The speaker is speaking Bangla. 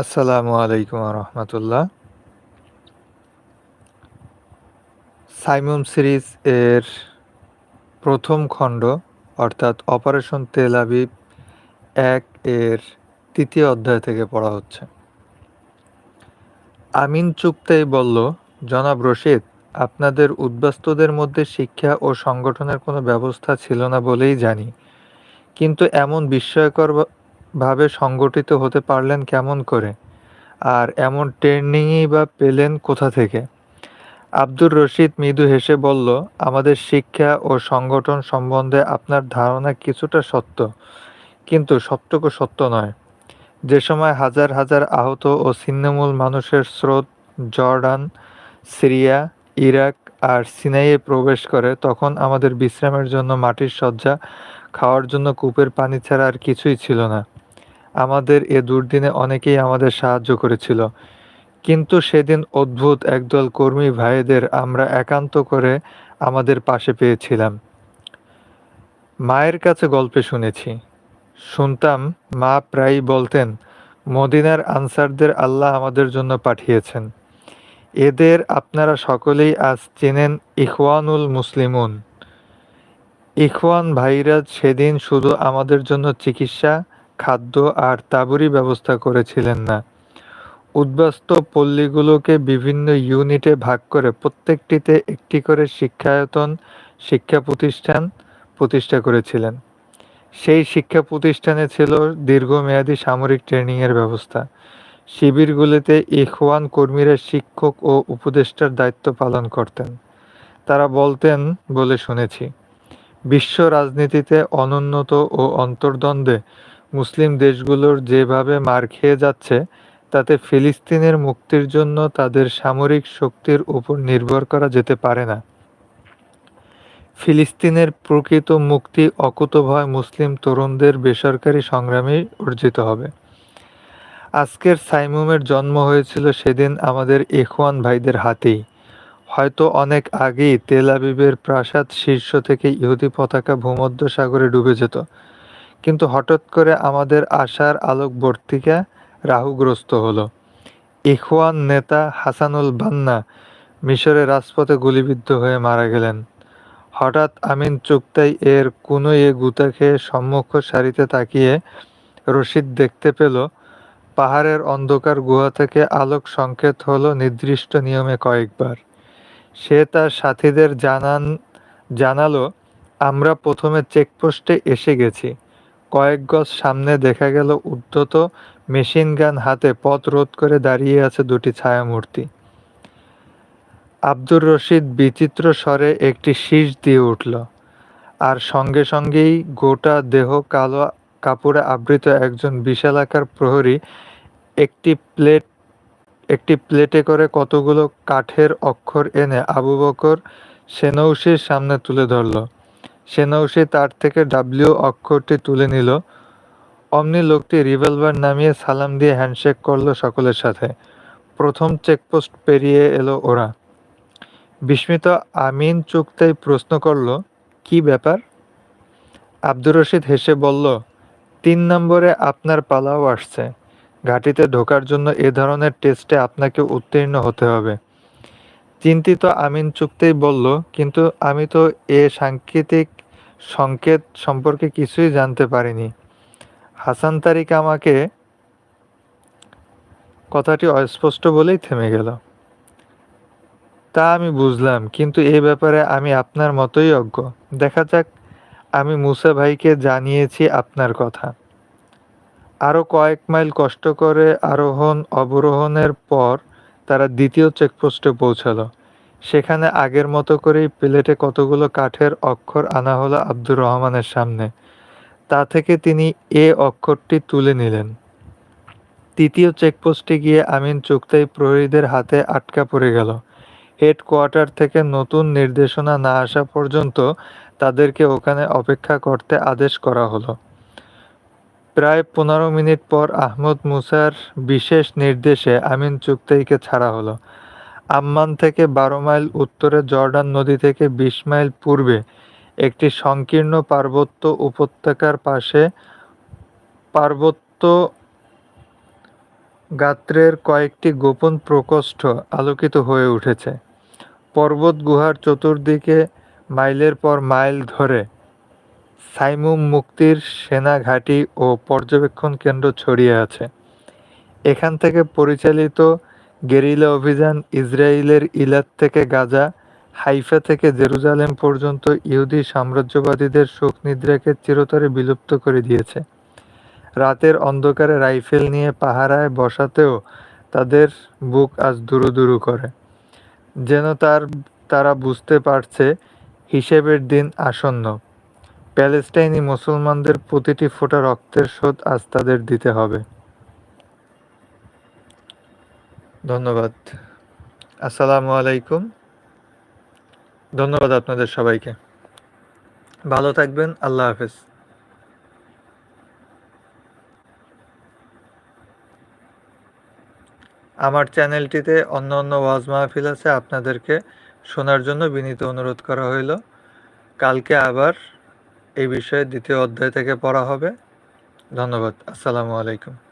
আসসালামু আলাইকুম রহমতুল্লাহ সাইমুম সিরিজ এর প্রথম খণ্ড, অর্থাৎ অপারেশন তেল আবিব এক এর তৃতীয় অধ্যায় থেকে পড়া হচ্ছে। আমিন চুক্তাই বলল, জনাব রশিদ, আপনাদের উদ্বাস্তুদের মধ্যে শিক্ষা ও সংগঠনের কোনো ব্যবস্থা ছিল না বলেই জানি। কিন্তু এমন বিস্ময়কর ভাবে সংগঠিত হতে পারলেন কেমন করে? আর এমন ট্রেনিংই বা পেলেন কোথা থেকে? আব্দুর রশিদ মৃদু হেসে বলল, আমাদের শিক্ষা ও সংগঠন সম্বন্ধে আপনার ধারণা কিছুটা সত্য, কিন্তু সত্যকো সত্য নয়। যে সময় হাজার হাজার আহত ও ছিন্নমূল মানুষের স্রোত জর্ডান, সিরিয়া, ইরাক আর সিনাইয়ে প্রবেশ করে, তখন আমাদের বিশ্রামের জন্য মাটির শয্যা খাওয়ার জন্য কূপের পানি ছাড়া আর কিছুই ছিল না। আমাদের এ দুর্দিনে অনেকেই আমাদের সাহায্য করেছিল। কিন্তু সেদিন অদ্ভুত একদল কর্মী ভাইদের আমরা একান্ত করে আমাদের পাশে পেয়েছিলাম। মায়ের কাছে গল্পে শুনেছি। শুনতাম, মা প্রায়ই বলতেন, মদিনার আনসারদের আল্লাহ আমাদের জন্য পাঠিয়েছেন। এদের আপনারা সকলেই আজ চেনেন ইখওয়ানুল মুসলিমুন। ইখওয়ান ভাইরা সেদিন শুধু আমাদের জন্য চিকিৎসা খাদ্য আর তাবুরি ব্যবস্থা করেছিলেন না। উদ্বাস্ত পল্লীগুলোকে বিভিন্ন ইউনিটে ভাগ করে প্রত্যেকটিতে একটি করে শিক্ষায়তন, শিক্ষা প্রতিষ্ঠান প্রতিষ্ঠা করেছিলেন। সেই শিক্ষা প্রতিষ্ঠানে ছিল দীর্ঘমেয়াদী সামরিক ট্রেনিংয়ের ব্যবস্থা। শিবিরগুলিতে ইখওয়ান কর্মীরা শিক্ষক ও উপদেষ্টার দায়িত্ব পালন করতেন। তারা বলতেন বলে শুনেছি, বিশ্ব রাজনীতিতে অনুন্নত ও অন্তর্দ্বন্দ্বে মুসলিম দেশগুলোর যেভাবে মার খেয়ে যাচ্ছে, তাতে ফিলিস্তিনের মুক্তির জন্য তাদের সামরিক শক্তির উপর নির্ভর করা যেতে পারে না। ফিলিস্তিনের প্রকৃত মুক্তি অকুতভয় মুসলিম তরুণদের বেসরকারি সংগ্রামে অর্জিত হবে। আজকের সাইমুমের জন্ম হয়েছিল সেদিন আমাদের এখওয়ান ভাইদের হাতেই। হয়তো অনেক আগেই তেল আবিবের প্রাসাদ শীর্ষ থেকে ইহুদি পতাকা ভূমধ্য সাগরে ডুবে যেত। কিন্তু হঠাৎ করে আমাদের আশার আলোকবর্তিকা রাহুগ্রস্ত হলো। ইখওয়ান নেতা হাসানুল বান্না মিশরের রাজপথে গুলিবিদ্ধ হয়ে মারা গেলেন। হঠাৎ আমিন চুক্তাই এর কোনো এ গুতা খেয়ে সম্মুখ সারিতে তাকিয়ে রশিদ দেখতে পেল, পাহাড়ের অন্ধকার গুহা থেকে আলোক সংকেত হলো নির্দিষ্ট নিয়মে কয়েকবার। সে তার সাথীদের জানান, জানালো, আমরা প্রথমে চেকপোস্টে এসে গেছি। কয়েক গজ সামনে দেখা গেল উদ্ধত মেশিন গান হাতে পথ রোধ করে দাঁড়িয়ে আছে দুটি ছায়ামূর্তি। আব্দুর রশিদ বিচিত্র স্বরে একটি শীষ দিয়ে উঠল, আর সঙ্গে সঙ্গেই গোটা দেহ কালো কাপড়ে আবৃত একজন বিশালাকার প্রহরী একটি প্লেট, একটি প্লেটে করে কতগুলো কাঠের অক্ষর এনে আবু বকর সেনৌসির সামনে তুলে ধরল। সেনৌসি তার থেকে ডাব্লিউ অক্ষরটি তুলে নিল। অমনি লোকটি রিভলভার নামিয়ে সালাম দিয়ে হ্যান্ডশেক করল সকলের সাথে। প্রথম চেকপোস্ট পেরিয়ে এলো ওরা। বিস্মিত আমিন চুক্তাই প্রশ্ন করল, কি ব্যাপার? আব্দুর রশিদ হেসে বলল, তিন নম্বরে আপনার পালাও আসছে। ঘাটিতে ঢোকার জন্য এ ধরনের টেস্টে আপনাকে উত্তীর্ণ হতে হবে। চিন্তিত আমিন চুক্তেই বলল, কিন্তু আমি তো এ সাংকেতিক সংকেত সম্পর্কে কিছুই জানতে পারিনি। হাসান তারিক আমাকে কথাটি অস্পষ্ট বলেই থেমে গেল। তা আমি বুঝলাম, কিন্তু এ ব্যাপারে আমি আপনার মতোই অজ্ঞ। দেখা যাক, আমি মুসা ভাইকে জানিয়েছি আপনার কথা। আরও কয়েক মাইল কষ্ট করে আরোহণ অবরোহণের পর তারা দ্বিতীয় চেকপোস্টে পৌঁছালো। সেখানে আগের মতো করেই প্লেটে কতগুলো কাঠের অক্ষর আনা হলো আব্দুর রহমানের সামনে। তা থেকে তিনি এ অক্ষরটি তুলে নিলেন। তৃতীয় চেকপোস্টে গিয়ে আমিন চুক্তাই প্রহরীদের হাতে আটকা পড়ে গেল। হেডকোয়ার্টার থেকে নতুন নির্দেশনা না আসা পর্যন্ত তাদেরকে ওখানে অপেক্ষা করতে আদেশ করা হলো। প্রায় পনেরো মিনিট পর আহমদ মুসার বিশেষ নির্দেশে আমিন চুক্তাইকে ছাড়া হলো। আম্মান থেকে বারো মাইল উত্তরে জর্ডান নদী থেকে বিশ মাইল পূর্বে একটি সংকীর্ণ পার্বত্য উপত্যকার পাশে পার্বত্য গাত্রের কয়েকটি গোপন প্রকোষ্ঠ আলোকিত হয়ে উঠেছে। পর্বত গুহার চতুর্দিকে মাইলের পর মাইল ধরে সাইমুম মুক্তির সেনা ঘাঁটি ও পর্যবেক্ষণ কেন্দ্র ছড়িয়ে আছে। এখান থেকে পরিচালিত গেরিলা অভিযান ইসরায়েলের ইলাত থেকে গাজা, হাইফা থেকে জেরুজালেম পর্যন্ত ইহুদি সাম্রাজ্যবাদীদের শোকনিদ্রাকে চিরতরে বিলুপ্ত করে দিয়েছে। রাতের অন্ধকারে রাইফেল নিয়ে পাহারায় বসাতেও তাদের বুক আজ দুরু দুরু করে। যেন তার, তারা বুঝতে পারছে হিসেবের দিন আসন্ন। প্যালেস্টাইনি মুসলমানদের প্রতিটি ফোঁটা রক্তের শোধ আজ তাদের দিতে হবে। ধন্যবাদ। আসসালামু আলাইকুম। ধন্যবাদ আপনাদের সবাইকে। ভালো থাকবেন, আল্লাহ হাফেজ। আমার চ্যানেলটিতে অন্য অন্য ওয়াজ মাহফিল আছে, আপনাদেরকে শোনার জন্য বিনীত অনুরোধ করা হইল। কালকে আবার এই বিষয়ে দ্বিতীয় অধ্যায় থেকে পড়া হবে। ধন্যবাদ, আসসালামু আলাইকুম।